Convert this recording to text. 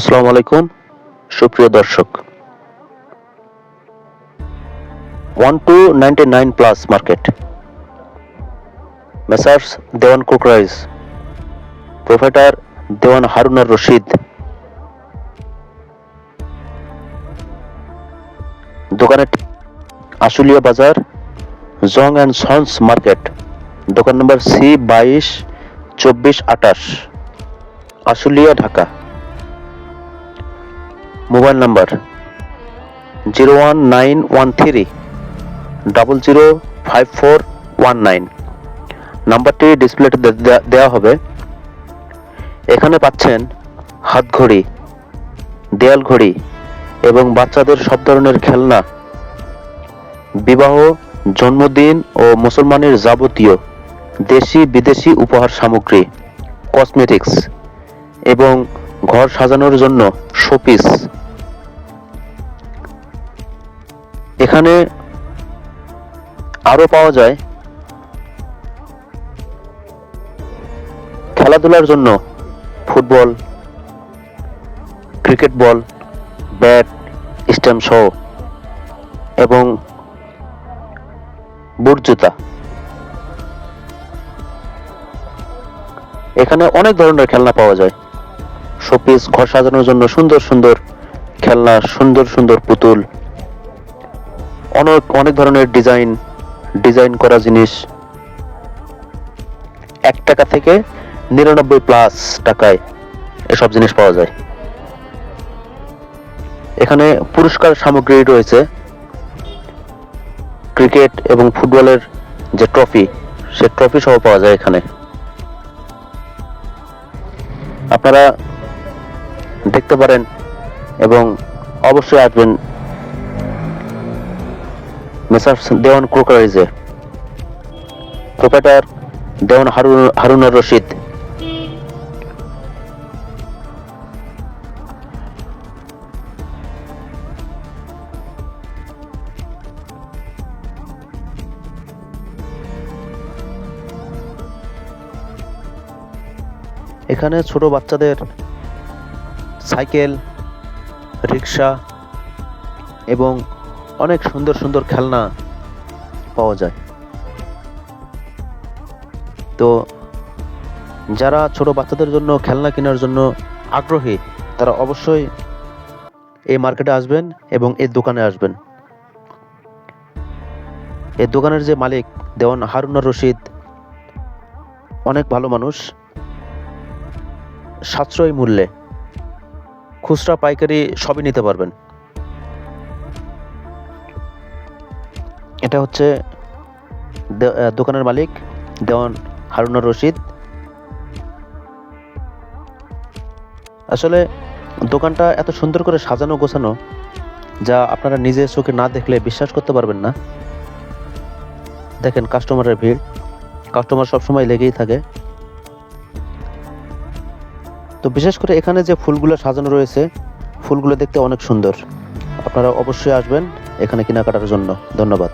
আসসালামু আলাইকুম, সুপ্রিয় দর্শক। One two ninety nine plus market messrs Dewan crockeries provider Dewan Harunar Rashid দোকানের ঠিক আশুলিয়া বাজার জং অ্যান্ড সন্স মার্কেট দোকান নম্বর সি বাইশ, চব্বিশ আটাশ Ashulia, Dhaka. Mobile number zero one nine one three double zero five four one nine. নাম্বারটি ডিসপ্লেতে দেওয়া হবে। এখানে পাচ্ছেন হাত ঘড়ি, দেয়াল ঘড়ি এবং বাচ্চাদের সব ধরনের খেলনা। বিবাহ, জন্মদিন ও মুসলমানের যাবতীয় দেশি বিদেশি উপহার সামগ্রী কসমেটিক্স এবং ঘর সাজানোর জন্য শোপিস এখানে আরও পাওয়া যায় খেলাধুলার জন্য football, cricket ball, bat, stump সহ, এবং বুট জুতা। এখানে অনেক ধরনের খেলনা পাওয়া যায়। শোপিস ঘর সাজানোর জন্য সুন্দর সুন্দর খেলনা, সুন্দর সুন্দর পুতুল অনেক অনেক ধরনের ডিজাইন ডিজাইন করা জিনিস। এক টাকা থেকে নিরানব্বই প্লাস টাকায় এসব জিনিস পাওয়া যায়। এখানে পুরস্কার সামগ্রী রয়েছে। ক্রিকেট এবং ফুটবলের যে ট্রফি সে ট্রফি সহ পাওয়া যায় এখানে। আপনারা দেখতে পারেন এবং অবশ্যই আসবেন মেসার্স দেওয়ান ক্রোকারাইজে প্রোপাইটার দেওয়ান হারুন হারুনার রশিদ। এখানে ছোট বাচ্চাদের সাইকেল রিক্সা এবং অনেক সুন্দর সুন্দর খেলনা পাওয়া যায়। তো যারা ছোট বাচ্চাদের জন্য খেলনা কেনার জন্য আগ্রহী, তারা অবশ্যই এই মার্কেটে আসবেন এবং এই দোকানে আসবেন। এই দোকানের যে মালিক, দেওয়ান হারুনার রশিদ, অনেক ভালো মানুষ, সাশ্রয়ী মূল্যে খুচরা পাইকারি সবই নিতে পারবেন। এটা হচ্ছে দোকানের মালিক, দেওয়ান হারুনার রশিদ। আসলে দোকানটা এত সুন্দর করে সাজানো গোছানো, যা আপনারা নিজের চোখে না দেখলে বিশ্বাস করতে পারবেন না। দেখেন কাস্টমারের ভিড়, কাস্টমার সবসময় লেগেই থাকে। তো বিশেষ করে এখানে যে ফুলগুলো সাজানো রয়েছে, ফুলগুলো দেখতে অনেক সুন্দর। আপনারা অবশ্যই আসবেন এখানে কেনাকাটার জন্য। ধন্যবাদ।